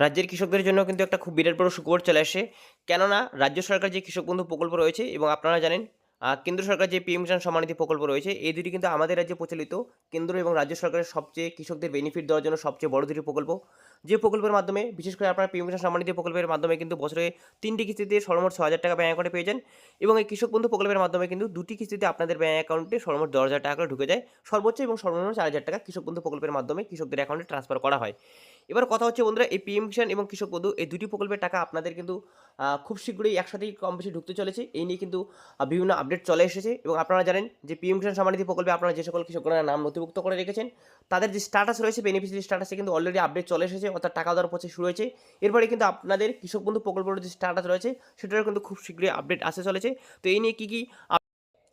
রাজ্যের কৃষকদের জন্য কিন্তু একটা খুব বিরাট বড় সুখবর চলে আসে। কেননা, রাজ্য সরকার যে কৃষক বন্ধু প্রকল্প রয়েছে এবং আপনারা জানেন কেন্দ্র সরকার যে পিএম কিষাণ সম্মানিধি প্রকল্প রয়েছে, এই দুটি কিন্তু আমাদের রাজ্যে প্রচলিত। কেন্দ্র এবং রাজ্য সরকারের সবচেয়ে কৃষকদের বেনিফিট দেওয়ার জন্য সবচেয়ে বড় দুটি প্রকল্প। যে প্রকল্পের মাধ্যমে, বিশেষ করে আপনারা পিএম কিষাণ সম্মানিধি প্রকল্পের মাধ্যমে কিন্তু বছরে তিনটি কিস্তিতে সর্বমোট ছ হাজার টাকা ব্যাঙ্ক অ্যাকাউন্টে পেয়ে যান এবং এই কৃষক বন্ধু প্রকল্পের মাধ্যমে কিন্তু দুটি কিস্তিতে আপনাদের ব্যাঙ্ক অ্যাকাউন্টে সর্বমোট দশ হাজার টাকা ঢুকে যায়। সর্বোচ্চ এবং সর্বনিম্ন চার হাজার টাকা কৃষক বন্ধু প্রকল্পের মাধ্যমে কৃষকদের অ্যাকাউন্টে ট্রান্সফার করা হয়। এবার কথা হচ্ছে বন্ধুরা, এই পিএম কিষাণ এবং কৃষক বন্ধু এই দুটি প্রকল্পের টাকা আপনাদের কিন্তু খুব শীঘ্রই একসাথেই কম বেশি ঢুকতে চলেছে। এই নিয়ে কিন্তু বিভিন্ন আপডেট চলে এসেছে এবং আপনারা জানেন যে পিএম কিষাণ সম্মানিধি প্রকল্পে আপনারা যে সকল কৃষকরা নাম নথিভুক্ত করে রেখেছেন, তাদের যে স্ট্যাটাস রয়েছে বেনিফিসিয়ারি স্ট্যাটাসে কিন্তু অলরেডি আপডেট চলে এসেছে, অর্থাৎ টাকা দেওয়ার প্রসেস শুরু হয়েছে। এরপরে কিন্তু আপনাদের কৃষক বন্ধু প্রকল্পের যে স্ট্যাটাস রয়েছে, সেটারও কিন্তু খুব শীঘ্রই আপডেট আসতে চলেছে। তো এই নিয়ে কী কী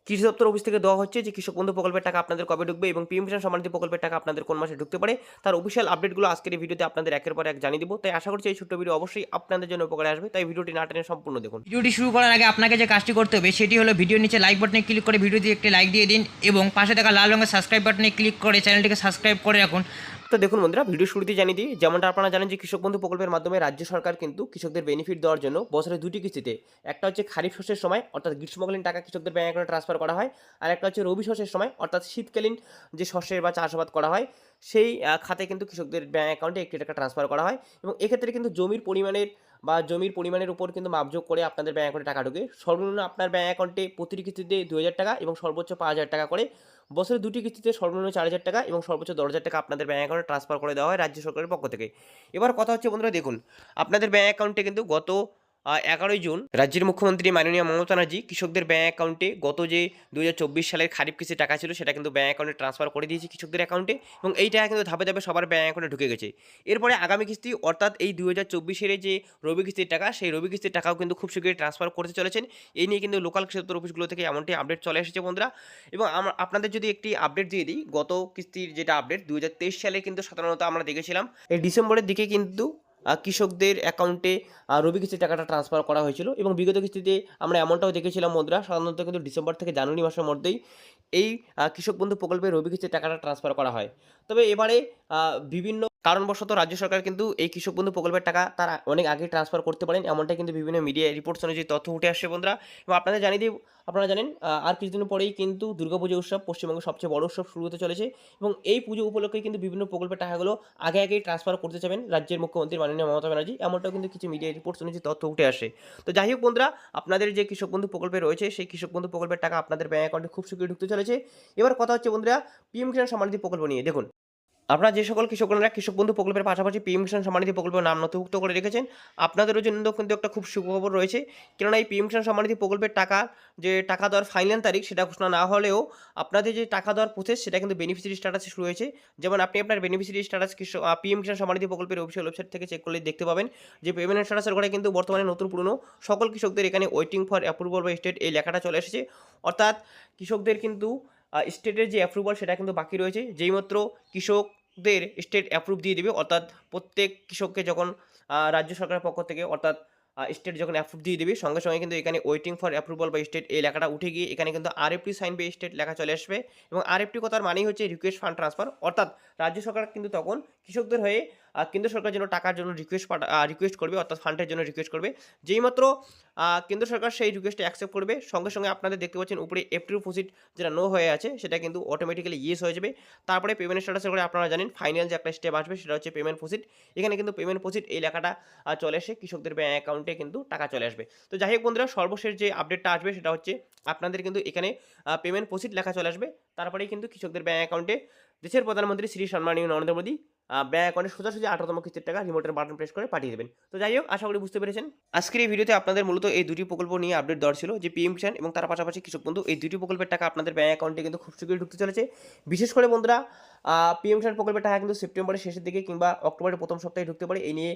কৃষি দপ্তর অফিস থেকে দেওয়া হচ্ছে যে কৃষক বন্ধু প্রকল্পের টাকা আপনাদের কবে ঢুকবে এবং পিএম কিষাণ সম্মানিধি প্রকল্পের টাকা আপনাদের কোন মাসে ঢুকতে পারে, তার অফিসিয়াল আপডেটগুলো আজকের এই ভিডিওতে আপনাদের একের পর এক জানিয়ে দিব। তাই আশা করছি এই ছোট্ট ভিডিও অবশ্যই আপনাদের জন্য উপকারে আসবে। তাই ভিডিওটি না টেনে সম্পূর্ণ দেখুন। ভিডিওটি শুরু করার আগে আপনাকে যে কাজটি করতে হবে, সেটি হলো ভিডিওর নিচে লাইক বাটনে ক্লিক করে ভিডিওতে একটি লাইক দিয়ে দিন এবং পাশে থাকা লাল রঙের সাবস্ক্রাইব বাটনে ক্লিক করে চ্যানেলটিকে সাবস্ক্রাইব করে রাখুন। তো দেখুন বন্ধুরা, ভিডিও শুরুতে জানিয়ে দিই, যেমনটা আপনারা জানেন যে কৃষক বন্ধু প্রকল্পের মাধ্যমে রাজ্য সরকার কিন্তু কৃষকদের বেনিফিট দেওয়ার জন্য বছরে দুটি কিস্তিতে, একটা হচ্ছে খারিফ শস্যের সময়, অর্থাৎ গ্রীষ্মকালীন টাকা কৃষকদের ব্যাঙ্ক অ্যাকাউন্টে ট্রান্সফার করা হয়, আর একটা হচ্ছে রবি শস্যের সময়, অর্থাৎ শীতকালীন যে শস্যের বা চাষাবাদ করা হয়, সেই খাতে কিন্তু কৃষকদের ব্যাঙ্ক অ্যাকাউন্টে একটি টাকা ট্রান্সফার করা হয়, এবং এক্ষেত্রে কিন্তু জমির পরিমাণের বা জমির পরিমাণের উপর কিন্তু মাপযোগ করে আপনাদের ব্যাঙ্ক অ্যাকাউন্টে টাকা ঢোকে। সর্বনিম্ন আপনার ব্যাঙ্ক অ্যাকাউন্টে প্রতিটি কিস্তিতে দু হাজার টাকা এবং সর্বোচ্চ পাঁচ হাজার টাকা করে। বছরের দুটি কিস্তিতে সর্বনিম্ন চার হাজার টাকা এবং সর্বোচ্চ দশ হাজার টাকা আপনাদের ব্যাঙ্ক অ্যাকাউন্টে ট্রান্সফার করে দেওয়া হয় রাজ্য সরকারের পক্ষ থেকে। এবার কথা হচ্ছে বন্ধুরা দেখুন, আপনাদের ব্যাঙ্ক অ্যাকাউন্টে কিন্তু গত এগারোই জুন রাজ্যের মুখ্যমন্ত্রী মাননীয় মমতা ব্যানার্জি কৃষকদের ব্যাঙ্ক অ্যাকাউন্টে গত যে দু হাজার চব্বিশ সালের খারিফ কিস্তির টাকা ছিল, সেটা কিন্তু ব্যাঙ্ক অ্যাকাউন্টে ট্রান্সফার করে দিয়েছে কৃষকদের অ্যাকাউন্টে এবং এই টাকা কিন্তু ধাপে ধাপে সবার ব্যাঙ্ক অ্যাকাউন্টে ঢুকে গেছে। এরপরে আগামী কিস্তি অর্থাৎ এই দু হাজার যে রবি কিস্তির টাকা, সেই রবি কিস্তির টাকাও কিন্তু খুব শীঘ্রই ট্রান্সফার করতে চলেছেন। এই নিয়ে কিন্তু লোকাল কৃষি দপ্তর অফিসগুলো থেকে এমনটি আপডেট চলে এসেছে বন্ধুরা। এবং আপনাদের যদি একটি আপডেট দিয়ে দিই, গত কিস্তির যেটা আপডেট দুই হাজার তেইশ সালে কিন্তু সাধারণত আমরা দেখেছিলাম। এই ডিসেম্বরের দিকে কিন্তু কৃষকদের অ্যাকাউন্টে রবি কিস্তির টাকাটা ট্রান্সফার করা হয়েছিল এবং বিগত কিস্তিতে আমরা এমনটাও দেখেছিলাম মুদ্রা। সাধারণত কিন্তু ডিসেম্বর থেকে জানুয়ারি মাসের মধ্যেই এই কৃষক বন্ধু প্রকল্পে রবি কিস্তির টাকাটা ট্রান্সফার করা হয়। তবে এবারে বিভিন্ন কারণবশত রাজ্য সরকার কিন্তু এই কৃষক বন্ধু প্রকল্পের টাকা তারা অনেক আগে ট্রান্সফার করতে পারেন। এমনটা কিন্তু বিভিন্ন মিডিয়া রিপোর্টস অনুযায়ী তথ্য উঠে আসছে বন্ধুরা। এবং আপনাদের জানিয়ে দিই, আপনারা জানেন আর কিছুদিন পরেই কিন্তু দুর্গাপুজো উৎসব পশ্চিমবঙ্গের সবচেয়ে বড় উৎসব শুরু হতে চলেছে। এবং এই পুজো উপলক্ষে কিন্তু বিভিন্ন প্রকল্পের টাকাগুলো আগে আগেই ট্রান্সফার করতে চাবেন রাজ্যের মুখ্যমন্ত্রী মাননীয় মমতা ব্যানার্জি। এমনটাও কিন্তু কিছু মিডিয়া রিপোর্টস অনুযায়ী তথ্য উঠে আসে। তো যাই হোক বন্ধুরা, আপনাদের যে কৃষক বন্ধু প্রকল্পে রয়েছে, সেই কৃষক বন্ধু প্রকল্পের টাকা আপনাদের ব্যাঙ্ক অ্যাকাউন্টে খুব শীঘ্রই ঢুকতে চলেছে। এবার কথা হচ্ছে বন্ধুরা পিএম কিষাণ সম্মানিধি প্রকল্প নিয়ে। দেখুন আপনারা যে সকল কৃষকরা কৃষক বন্ধু প্রকল্পের পাশাপাশি পিএম কিষাণ সম্মানিধি প্রকল্পের নাম নথিভুক্ত করে রেখেছেন আপনাদেরও জন্য কিন্তু একটা খুব সুখবর রয়েছে। কেননা এই পিএম কিষাণ সম্মানিধি প্রকল্পের টাকা, যে টাকা দেওয়ার ফাইনাল তারিখ সেটা ঘোষণা না হলেও আপনাদের যে টাকা দেওয়ার প্রসেস সেটা কিন্তু বেনিফিসিয়ারি স্ট্যাটাসে শুরু হয়েছে। যেমন আপনি আপনার বেনিফিসিয়ারি স্ট্যাটাস কৃষক পিএম কিষাণ সম্মানিধি প্রকল্পের অফিসিয়াল ওয়েবসাইট থেকে চেক করলে দেখতে পাবেন যে পেমেন্ট স্ট্যাটাসের ঘরে কিন্তু বর্তমানে নতুন পুরনো সকল কৃষকদের এখানে ওয়েটিং ফর অ্যাপ্রুভাল বা স্টেট এই লেখাটা চলে এসেছে। অর্থাৎ কৃষকদের কিন্তু স্টেটের যে অ্যাপ্রুভাল সেটা কিন্তু বাকি রয়েছে। যেইমাত্র কৃষকদের স্টেট অ্যাপ্রুভ দিয়ে দেবে, অর্থাৎ প্রত্যেক কৃষককে যখন রাজ্য সরকারের পক্ষ থেকে, অর্থাৎ স্টেট যখন অ্যাপ্রুভ দিয়ে দেবে, সঙ্গে সঙ্গে কিন্তু এখানে ওয়েটিং ফর অ্যাপ্রুভাল বা স্টেট এই লেখাটা উঠে গিয়ে এখানে কিন্তু আরএফটি সাইন বা স্টেট লেখা চলে আসবে এবং আরএফটি কথার মানেই হচ্ছে রিকোয়েস্ট ফান্ড ট্রান্সফার অর্থাৎ রাজ্য সরকার কিন্তু তখন কৃষকদের হয়ে কেন্দ্র সরকার যেন টাকার জন্য রিকোয়েস্ট রিকোয়েস্ট করবে অর্থাৎ ফান্ডের জন্য রিকোয়েস্ট করবে। যেই মাত্র কেন্দ্র সরকার সেই রিকোয়েস্টটা অ্যাকসেপ্ট করবে, সঙ্গে সঙ্গে আপনাদের দেখতে পাচ্ছেন উপরে এপ্রিল প্রসিড যেটা নো হয়ে আছে, সেটা কিন্তু অটোমেটিক্যালি ইয়েস হয়ে যাবে। তারপরে পেমেন্ট স্ট্যাটাসের করে আপনারা জানেন ফাইনাল যে একটা স্টেপ আসবে সেটা হচ্ছে পেমেন্ট প্রসিড এখানে কিন্তু পেমেন্ট প্রসিড এই লেখাটা চলে আসে কৃষকদের ব্যাঙ্ক অ্যাকাউন্টে কিন্তু টাকা চলে আসবে। তো যাই হোক বন্ধুরা, সর্বশেষ যে আপডেটটা আসবে সেটা হচ্ছে আপনাদের কিন্তু এখানে পেমেন্ট প্রসিড লেখা চলে আসবে। তারপরেই কিন্তু কৃষকদের ব্যাঙ্ক অ্যাকাউন্টে দেশের প্রধানমন্ত্রী শ্রী সম্মানীয় নরেন্দ্র মোদী ব্যাঙ্ক অ্যাকাউন্টে সোজাসুজি আঠারোতম কিস্তির টাকা রিমোটের বাটন প্রেস করে পাঠিয়ে দেবেন। তো যাই হোক, আশা করি বুঝতে পেরেছেন। আজকের এই ভিডিওতে আপনাদের মূলত এই দুটি প্রকল্প নিয়ে আপডেট দেওয়ার ছিল, যে পিএম কিষাণ এবং তার পাশাপাশি কৃষক বন্ধু। এই দুটি প্রকল্পের টাকা আপনাদের ব্যাঙ্ক অ্যাকাউন্টে কিন্তু খুব শীঘ্রই ঢুকতে চলেছে। বিশেষ করে বন্ধুরা পিএম কিষাণ প্রকল্পের টাকা কিন্তু সেপ্টেম্বরের শেষের দিকে কিংবা অক্টোবরের প্রথম সপ্তাহে ঢুকতে পারে। এই নিয়ে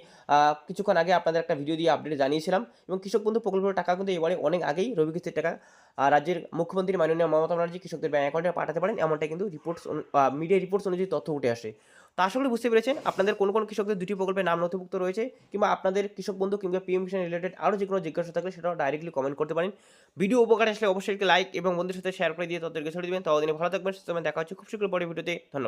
কিছুক্ষণ আগে আপনাদের একটা ভিডিও দিয়ে আপডেট জানিয়েছিলাম। এবং কৃষক বন্ধু প্রকল্পের টাকা কিন্তু এবারে অনেক আগেই রবি কিস্তির টাকা রাজ্যের মুখ্যমন্ত্রী মাননীয় মমতা ব্যানার্জি কৃষকদের ব্যাঙ্ক অ্যাকাউন্টে পাঠাতে পারেন। এমনটা কিন্তু রিপোর্টস মিডিয়া রিপোর্টস অনুযায়ী তথ্য উঠে আসে। তো আশা করি বুঝতে পেরেছেন। আপনাদের কোন কোন কৃষকদের দুটি প্রকল্পের নাম নথিভুক্ত রয়েছে কিংবা আপনাদের কৃষক বন্ধু কিংবা পিএম কিষাণ রিলেটেড আরও যে কোনো জিজ্ঞাসা থাকলে সেটাও ডাইরেক্টলি কমেন্ট করতে পারেন। ভিডিও উপকার আসলে অবশ্যই লাইক এবং বন্ধুর সাথে শেয়ার করে দিয়ে তাদেরকে ছড়িয়ে দেবেন। ততদিনে ভালো থাকবেন, সুস্থ। দেখা হচ্ছে খুব শীঘ্র পরে ভিডিওতে। ধন্যবাদ।